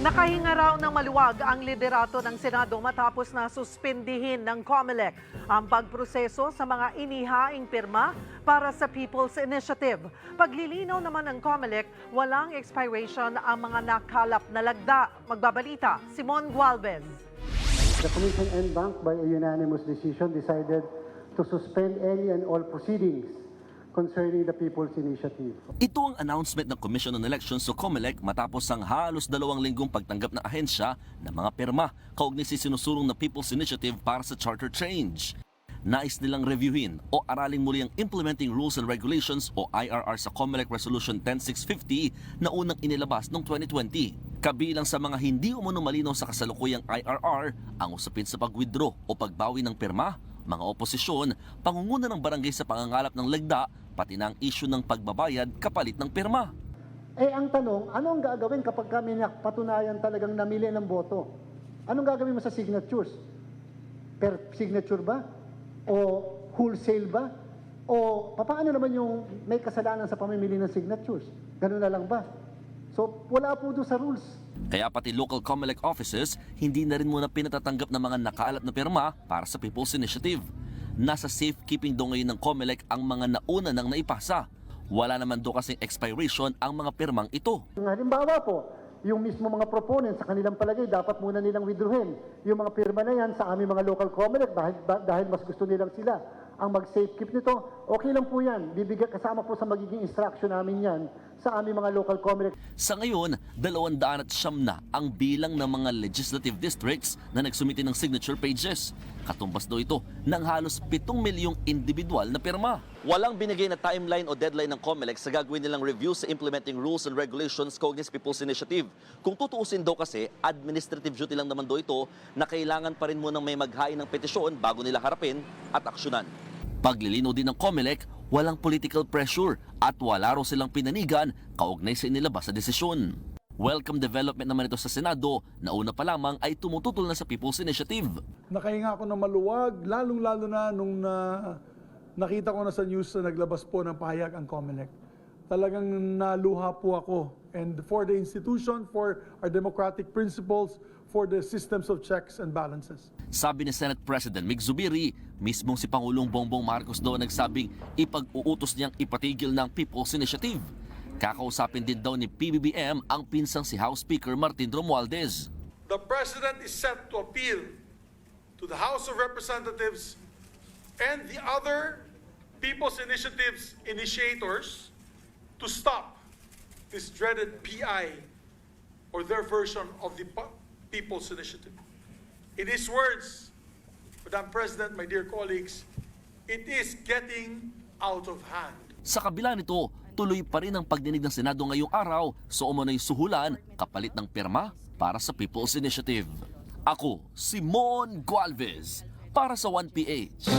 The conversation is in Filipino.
Nakahinga raw ng maluwag ang liderato ng Senado matapos na suspendihin ng COMELEC ang pagproseso sa mga inihaing pirma para sa People's Initiative. Paglilinaw naman ng COMELEC, walang expiration ang mga nakalap na lagda. Magbabalita, Simon Gualvez. The Commission and Bank, by a unanimous decision, decided to suspend any and all proceedings concerning the People's Initiative. Ito ang announcement ng Commission on Elections o COMELEC matapos ang halos dalawang linggong pagtanggap ng ahensya ng mga perma kaugnay sa sinusulong na People's Initiative para sa charter change. Nais nilang reviewin o aralin muli ang Implementing Rules and Regulations o IRR sa COMELEC Resolution 10650 na unang inilabas noong 2020. Kabilang sa mga hindi umano malinaw sa kasalukuyang IRR ang usapin sa pag-withdraw o pagbawi ng perma, mga oposisyon, pangunguna ng barangay sa pangangalap ng legda, pati na ang issue ng pagbabayad kapalit ng perma. Eh, ang tanong, ano ang gagawin kapag kami patunayan talagang namili ng boto? Anong gagawin mo sa signatures? Per signature ba? O wholesale ba? O paano naman yung may kasalanan sa pamimili ng signatures? Ganun na lang ba? So, wala po doon sa rules. Kaya pati local COMELEC offices hindi na rin muna pinatatanggap ng mga nakaalat na pirma para sa People's Initiative. Nasa safekeeping do ngayon ng COMELEC ang mga nauna nang naipasa. Wala naman do kasing expiration ang mga pirmang ito. Halimbawa po, yung mismo mga proponents sa kanilang palagay, dapat muna nilang withdrawin. Yung mga pirma na yan sa aming mga local COMELEC dahil, dahil mas gusto nilang sila ang mag-safekeep nito, okay lang po yan. Bibigyan kasama po sa magiging instruction namin yan sa aming mga local COMELEC. Sa ngayon, 200 at siyam na ang bilang ng mga legislative districts na nagsumiti ng signature pages. Katumbas daw ito ng halos 7 milyong individual na pirma. Walang binigay na timeline o deadline ng COMELEC sa gagawin nilang review sa implementing rules and regulations sa People's Initiative. Kung tutuusin daw kasi, administrative duty lang naman daw ito na kailangan pa rin munang may maghain ng petisyon bago nila harapin at aksyonan. Paglilinaw din ng COMELEC, walang political pressure at wala raw silang pinanigan kaugnay sa inilabas sa desisyon. Welcome development naman ito sa Senado na una pa lamang ay tumututol na sa People's Initiative. Nakahinga ako ng maluwag, lalong-lalo na nung na, nakita ko na sa news na naglabas po ng pahayag ang COMELEC. Talagang naluha po ako. And for the institution, for our democratic principles, for the systems of checks and balances. Sabi ni Senate President Mig Zubiri, mismong si Pangulong Bongbong Marcos daw nagsabing ipag-uutos niyang ipatigil ng People's Initiative. Kakausapin din daw ni PBBM ang pinsang si House Speaker Martin Romualdez. the president is set to appeal to the House of Representatives and the other People's Initiatives initiators to stop this dreaded PI or their version of the People's Initiative. In his words, Madam President, my dear colleagues, it is getting out of hand. Sa kabila nito, tuloy pa rin ang pagdinig ng Senado ngayong araw sa umano'y suhulan kapalit ng pirma para sa People's Initiative. Ako, Simon Gualvez, para sa 1PH.